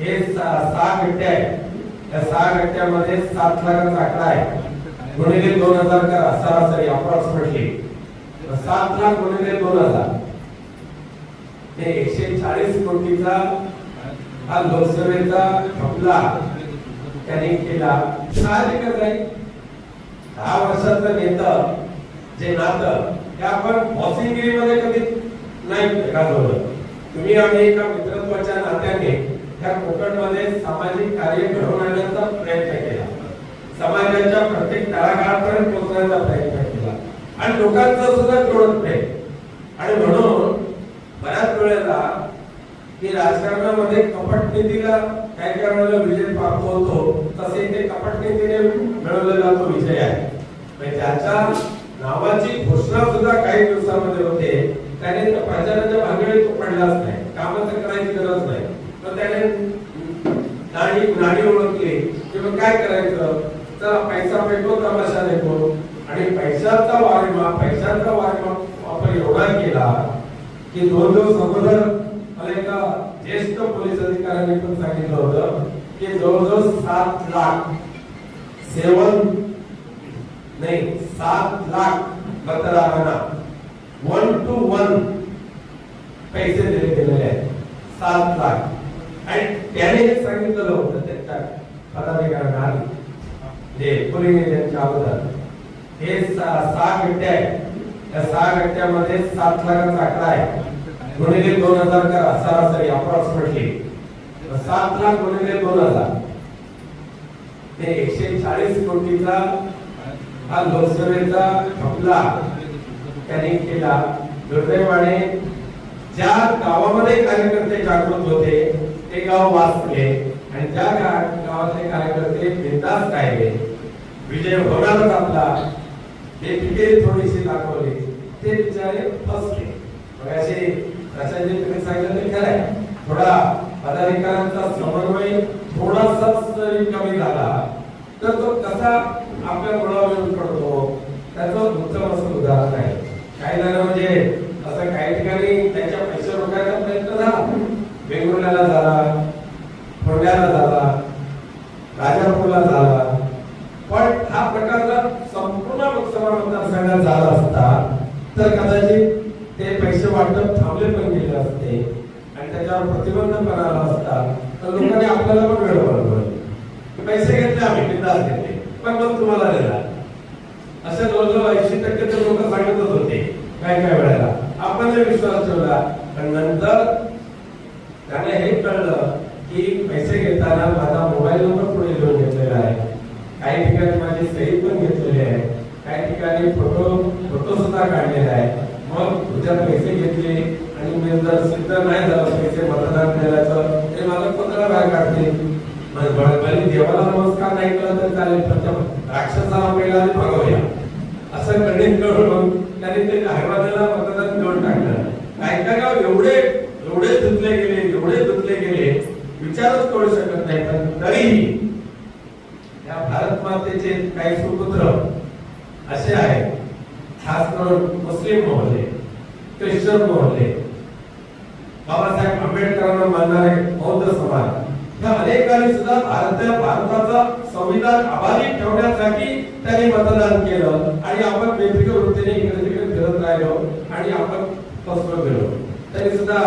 हे सहा गट्टे आहेत. त्या सहा गट्ट्यामध्ये सात लाखाचा आकडा आहे. गुणिले दोन हजार करा सरासरी अप्रॉक्सिमेटली सात लाख गुणिले दोन हजार. ते एकशे चाळीस कोटीचा हा लोकसभेचा खपला. त्यांनी केला. साहजिकच आहे. दहा वर्षाचं नेतं जे नातं ते आपण बॉसिंगिरीमध्ये कधी नाही घालवलं तुम्ही आम्ही एका मित्रत्वाच्या नात्याने त्या कोकणमध्ये सामाजिक कार्य घडवून आणण्याचा प्रयत्न केला. समाजाच्या प्रत्येक तळागाळापर्यंत पोहोचण्याचा प्रयत्न केला. आणि लोकांचं सुद्धा जोडत नाही आणि म्हणून बऱ्याच वेळेला की राजकारणामध्ये कपट नीतीला काय काय विजय प्राप्त होतो तसे ते कपट नीतीने मिळवलेला तो विजय आहे. म्हणजे ज्याच्या नावाची घोषणा सुद्धा काही दिवसामध्ये होते त्याने प्रचाराच्या भानगडीत तो पडलाच नाही. कामं तर करायची गरज नाही. त्याने नाणी नाणी ओळखली. की मग काय करायचं? चला पैसा फेकलो तमाशा देखो. आणि पैशाचा वारेमा पैशाचा वारेमा वापर एवढा केला की दोन दिवस अगोदर मला एका ज्येष्ठ पोलीस अधिकाऱ्यांनी पण सांगितलं होतं की जवळजवळ सात लाख सेवन नाही सात लाख मतदारांना वन टू वन पैसे दिले गेलेले आहेत. सात लाख. आणि त्याने हे सांगितलेलं होतं त्यांच्या पदाधिकाऱ्यांना आधी जे पोलिंग एजंटच्या अगोदर हे सहा गट्टे आहेत. त्या सहा गट्ट्यामध्ये सात लाखाचा आकडा आहे. गुणिले दोन हजार करा सरासरी अप्रॉक्सिमेटली सात लाख गुणिले दोन हजार. ते एकशे चाळीस कोटीचा हा लोकसभेचा खपला त्यांनी केला. दुर्दैवाने ज्या गावामध्ये कार्यकर्ते जागृत होते ते गाव वाचले आणि त्या गावातले कार्यकर्ते बिंदास राहिले विजय होणारच आपला हे पिके थोडीशी दाखवली. ते बिचारे फसले. मग असे प्रशासनाने तुम्ही सांगितलं ते खरं आहे थोडा पदाधिकाऱ्यांचा समन्वय थोडासा जरी कमी झाला तर तो कसा आपल्या मुळावर येऊन पडतो? त्याचं उत्तम असं उदाहरण आहे. काही जण म्हणजे असं काही ठिकाणी त्यांच्या पैसे रोखायचा प्रयत्न झाला. वेंगुर्ल्याला झाला फोंड्याला झाला राजापूरला झाला पण हा प्रकार जर संपूर्ण लोकसभा मतदारसंघात झाला असता तर कदाचित ते पैसे वाटप थांबले पण गेले असते आणि त्याच्यावर प्रतिबंध पण आला असता तर लोकांनी आपल्याला पण वेळ बरोबर पैसे घेतले आम्ही बिंदास घेतले. पण मग तुम्हाला दिला असे जवळजवळ ऐंशी टक्के तर लोक सांगतच होते काय काय वेळेला. आपण विश्वास ठेवला पण नंतर त्याने हे कळलं की पैसे घेताना माझा मोबाईल नंबर पुढे लिहून घेतलेला आहे काही ठिकाणी माझी सही पण घेतलेली आहे काही ठिकाणी फोटो फोटो सुद्धा काढलेला आहे मग तुझ्या पैसे घेतले आणि मी जर सिद्ध नाही झालं पैसे मतदान केल्याचं ते मला पंधरा बाहेर काढते मग बळ- भले देवाला नमस्कार नाही केला तर चालेल पण त्या मतदान पहिला असं गणित करून त्यांनी ते हैवानाला मतदान करून टाकलं. काय काय गाव एवढे एवढे धुतले गेले एवढे धुतले गेले विचारच करू शकत नाही. पण तरीही या भारत मातेचे काही सुपुत्र असे आहेत. खास करून मुस्लिम मोहल्ले ख्रिश्चन मोहल्ले. बाबासाहेब आंबेडकरांना मानणारे बौद्ध समाज. या अनेकांनी सुद्धा भारत भारताचा संविधान अबाधित ठेवण्यासाठी त्यांनी मतदान केलं आणि आपण वेगवेगळ्या वृत्तीने इकडे तिकडे फिरत राहिलो आणि आपण फसलो गेलो. तरी सुद्धा